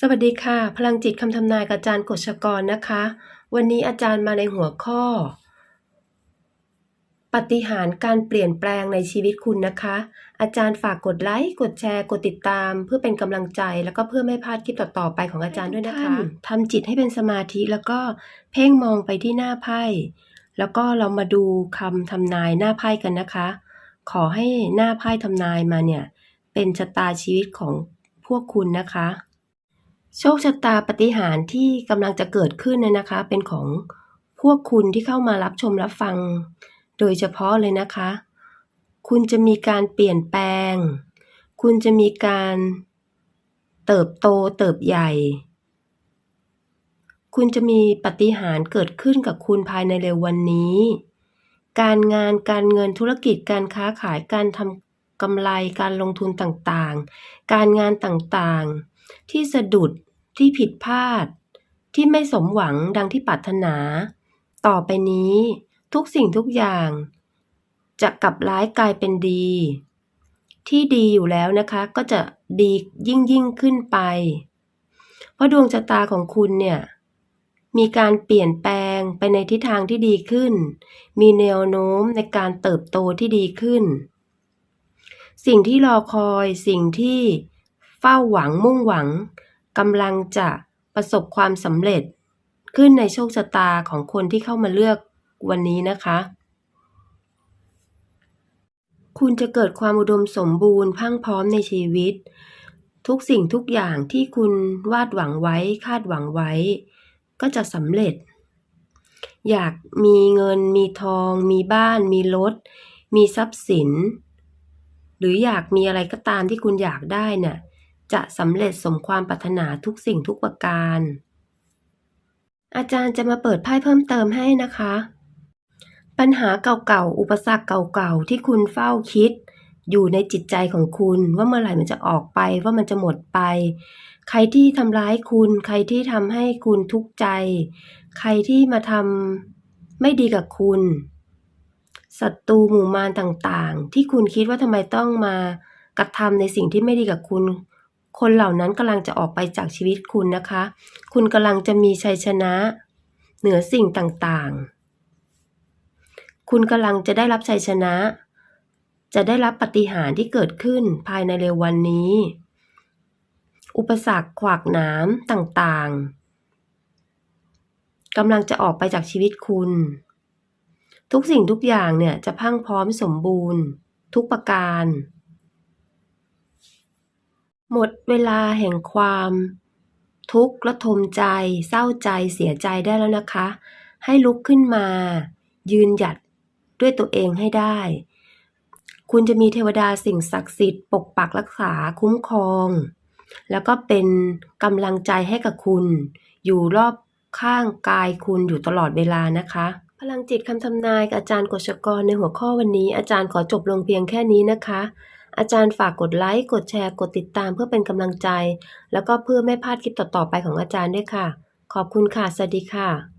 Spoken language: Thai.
สวัสดีค่ะ พลังจิตคำทำนายกับอาจารย์กฤษกรนะคะ วันนี้อาจารย์มาในหัวข้อปาฏิหารย์การเปลี่ยนแปลงในชีวิตคุณนะคะ อาจารย์ฝากกดไลค์กดแชร์ กดติดตาม เพื่อเป็นกำลังใจ แล้วก็เพื่อไม่พลาดคลิปต่อๆไปของอาจารย์ด้วยนะคะทำจิตให้เป็นสมาธิแล้วก็เพ่งมองไปที่หน้าไพ่แล้วก็เรามาดูคำทำนายหน้าไพ่กันนะคะ ขอให้หน้าไพ่ทำนายมาเนี่ยเป็นชะตาชีวิตของพวกคุณนะคะ โชคชะตาปฏิหารที่กำลังจะเกิดขึ้นเนี่ยนะคะ เป็นของพวกคุณที่เข้ามารับชมรับฟัง โดยเฉพาะเลยนะคะ คุณจะมีการเปลี่ยนแปลง คุณจะมีการเติบโตเติบใหญ่ คุณจะมีปฏิหารเกิดขึ้นกับคุณภายในเร็ววันนี้ การงานการเงินธุรกิจการค้าขายการทำกำไรการลงทุนต่างๆ การงานต่างๆ ที่สะดุด ที่ผิดพลาด ที่ไม่สมหวังดังที่ปรารถนา ต่อไปนี้ ทุกสิ่งทุกอย่าง จะกลับร้ายกลายเป็นดี ที่ดีอยู่แล้วนะคะ ก็จะดียิ่งยิ่งขึ้นไป เพราะดวงชะตาของคุณเนี่ยมีการเปลี่ยนแปลงไปในทิศทางที่ดีขึ้น มีแนวโน้มในการเติบโตที่ดีขึ้น สิ่งที่รอคอย สิ่งที่เฝ้าหวังมุ่งหวัง กำลังจะประสบความสำเร็จขึ้นในโชคชะตาของคนที่เข้ามาเลือกวันนี้นะคะ คุณจะเกิดความอุดมสมบูรณ์พังพร้อมในชีวิต ทุกสิ่งทุกอย่างที่คุณวาดหวังไว้คาดหวังไว้ ก็จะสำเร็จ อยากมีเงิน มีทอง มีบ้าน มีรถ มีทรัพย์สิน หรืออยากมีอะไรก็ตามที่คุณอยากได้เนี่ย จะสำเร็จสมความปรารถนาทุกสิ่งทุกประการ อาจารย์จะมาเปิดไพ่เพิ่มเติมให้นะคะ ปัญหาเก่าๆ อุปสรรคเก่าๆ ที่คุณเฝ้าคิด อยู่ในจิตใจของคุณว่าเมื่อไหร่มันจะออกไปว่ามันจะหมดไป ใครที่ทำร้ายคุณ ใครที่ทำให้คุณทุกข์ใจ ใครที่มาทำไม่ดีกับคุณศัตรูหมู่มารต่างๆ ที่คุณคิดว่าทำไมต้องมากระทำในสิ่งที่ไม่ดีกับคุณ คนเหล่านั้นกำลังจะออกไปจากชีวิตคุณนะคะ คุณกำลังจะมีชัยชนะ เหนือสิ่งต่างๆ คุณกำลังจะได้รับชัยชนะ จะได้รับปาฏิหารย์ที่เกิดขึ้นภายในเร็ววันนี้ อุปสรรคขวากหนามต่างๆกำลังจะออกไปจากชีวิตคุณ ทุกสิ่งทุกอย่างเนี่ยจะพังพร้อมสมบูรณ์ ทุกประการ หมดเวลาแห่งความ ทุกข์ระทมใจ เศร้าใจเสียใจได้แล้วนะคะ ให้ลุกขึ้นมา ยืนหยัดด้วยตัวเองให้ได้ คุณจะมีเทวดาสิ่งศักดิ์สิทธิ์ปกปักรักษาคุ้มครอง แล้วก็เป็นกำลังใจให้กับคุณ อยู่รอบข้างกายคุณอยู่ตลอดเวลานะคะพลังจิตคำทำนายกับอาจารย์กฤษกรในหัวข้อวันนี้อาจารย์ขอจบลงเพียงแค่นี้นะคะ อาจารย์ฝากกดไลค์ กดแชร์ กดติดตามเพื่อเป็นกำลังใจ แล้วก็เพื่อไม่พลาดคลิปต่อๆไปของอาจารย์ด้วยค่ะ ขอบคุณค่ะ สวัสดีค่ะ